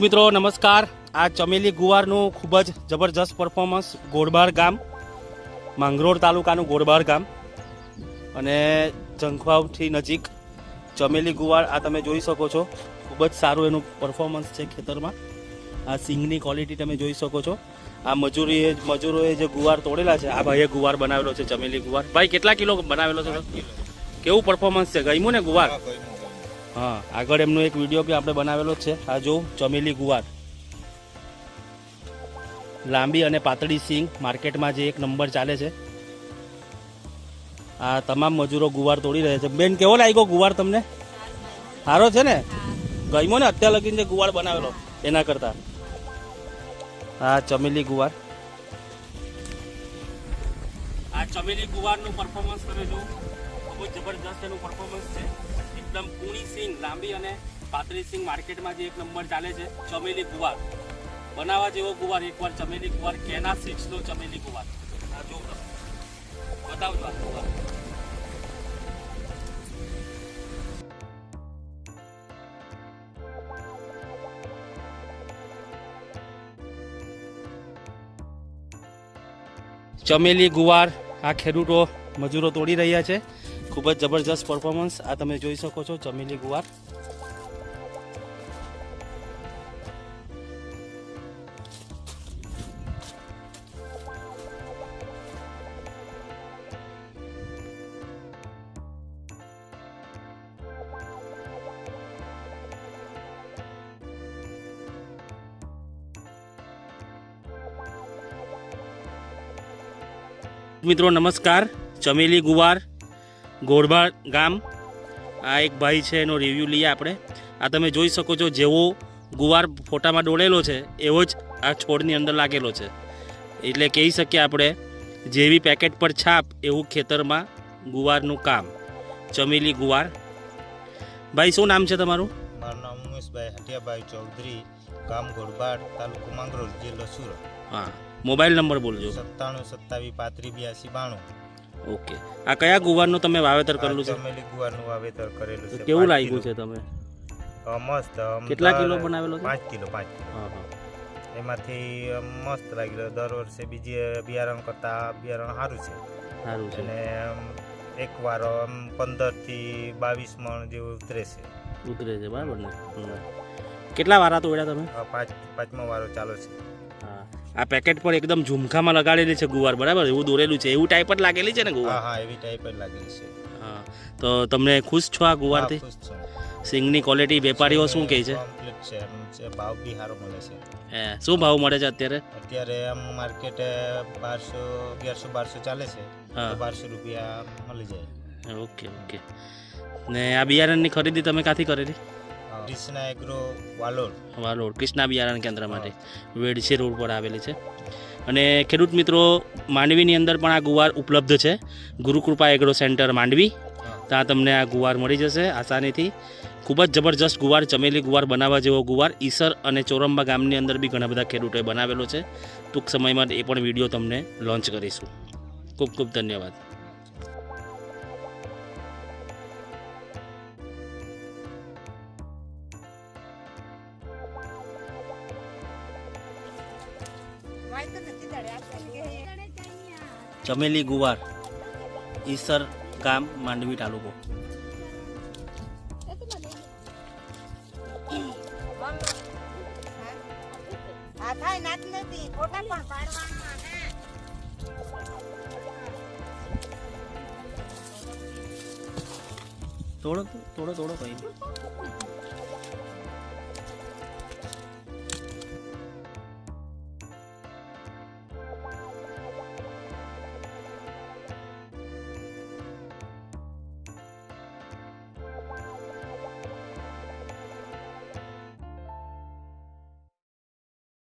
મિત્રો, નમસ્કાર. આ ચમેલી ગુવારનું ખૂબ જ જબરજસ્ત પરફોર્મન્સ ગોળબાર ગામ, માંગરોળ તાલુકાનું ગોળબાર ગામ. અને જંખવાવથી નજીક ચમેલી ગુવાર આ તમે જોઈ શકો છો. ખૂબ જ સારું એનું પરફોર્મન્સ છે ખેતરમાં. આ સિંગની ક્વોલિટી તમે જોઈ શકો છો. આ મજૂરીએ મજૂરોએ જે ગુવાર તોડેલા છે, આ ભાઈએ ગુવાર બનાવેલો છે, ચમેલી ગુવાર. ભાઈ, કેટલા કિલો બનાવેલો છે? કેવું પરફોર્મન્સ છે? ગમ્યું ને ગુવાર? હા, આગળ એમનો એક વીડિયો બી આપણે બનાવેલો છે. આ જો, ચમેલી ગુવાર. લાંબી અને પાતળી સિંગ માર્કેટમાં જે એક નંબર ચાલે છે. આ તમામ મજૂરો ગુવાર તોડી રહ્યા છે. બેન, કેવો લાગ્યો ગુવાર તમને? સારો છે ને? ગયમો ને અત્યાર લગીને જે ગુવાર બનાવેલો? એના કરતા. આ ચમેલી ગુવાર. આ ચમેલી ગુવારનું પરફોર્મન્સ તમે જો ખૂબ જ એનું પરફોર્મન્સ છે. એકદમ કૂણી સિંગ લાંબી અને પાતળી સિંગ માર્કેટમાં જે એક નંબર ચાલે છે, ચમેલી ગુવાર. બનાવવા જેવો ગુવાર, એકવાર ચમેલી ગુવાર, કેના સિક્સનો ચમેલી ગુવાર. જો બતાવજો આ ગુવાર. ચમેલી ગુવાર, આ ખેડૂતો મજૂરો તોડી રહ્યા છે. ખૂબ જ જબરજસ્ત પરફોર્મન્સ આ તમે જોઈ શકો છો ચમેલી ગુવાર. મિત્રો, નમસ્કાર. ચમેલી ગુવાર ગોળબાર ગામ. આ એક ભાઈ છે એનો રિવ્યૂ લઈએ આપણે. આ તમે જોઈ શકો છો જેવો ગુવાર ફોટામાં ડોળેલો છે એવો જ આ છોડની અંદર લાગેલો છે. એટલે કહી શકીએ આપણે જેવી પેકેટ પર છાપ એવું ખેતરમાં ગુવારનું કામ. ચમેલી ગુવાર. ભાઈ શું નામ છે તમારું? મારું નામ ઉમેશભાઈ હટિયાભાઈ ચૌધરી ગામ ગોળબાડ તાલુકો માંગરોળ જિલ્લો સુરત. હા મોબાઈલ નંબર બોલજો. સત્તાણું સત્તાવીસ પાંત્રીસ બ્યાસી બાણું. ઓકે. આ કયા ગુવારનું તમે વાવેતર કરેલું છે? ચમેલી ગુવારનું વાવેતર કરેલું છે કેવું લાગ્યું છે તમે? મસ્ત કેટલા કિલો બનાવેલો છે? પાંચ કિલો પાંચ કિલો. હા હા. એમાંથી મસ્ત લાગેલો. દર વર્ષે બીજી બિયારણ કરતા બિયારણ સારું છે. સારું છે. અને એક વાર પંદરથી બાવીસ મણ જેવું ઉતરે છે. ઉતરે છે બરાબર ને? કેટલા વારા તોડ્યા તમે? પાંચ પાંચમો વારો ચાલુ છે. આ પેકેટ પર એકદમ ઝુમખામાં લગાડેલી છે ગુવાર બરાબર? એવું દોરેલું છે. એવું ટાઈપ જ લાગેલી છે ને ગુવાર? હા એવી ટાઈપ જ લાગેલી છે. હા. તો તમને ખુશ છો આ ગુવારથી. સિંગની ક્વોલિટી વેપારીઓ શું કહે છે? છે ભાવ બી સારો મળે છે. હે, શું ભાવ મળે છે અત્યારે? અત્યારે આમ માર્કેટ બારસો અગિયારસો બારસો ચાલે છે. બારસો રૂપિયા મળી જાય. Okay okay. ને આ બિયારણની ખરીદી તમે ક્યાંથી કરેલી? ક્રિષ્ના એગ્રો વાલોડ. વાલોડ કૃષ્ણા બિયારણ કેન્દ્ર માટે. વેડસી રોડ પર આવેલી છે. અને ખેડૂત મિત્રો માંડવીની અંદર પણ આ ગુવાર ઉપલબ્ધ છે. Gurukrupa agro center Mandvi. ત્યાં તમને આ ગુવાર મળી જશે આસાનીથી. ખૂબ જ જબરજસ્ત ગુવાર ચમેલી ગુવાર બનાવવા જેવો ગુવાર. ઈસર અને ચોરંબા ગામની અંદર બી ઘણા બધા ખેડૂતોએ બનાવેલો છે. ટૂંક સમયમાં એ પણ વીડિયો તમને લોન્ચ કરીશું. ખૂબ ખૂબ ધન્યવાદ. ચમેલી ગુવાર ઈસર ગામ માંડવી તાલુકો. થોડો થોડો થોડો કઈ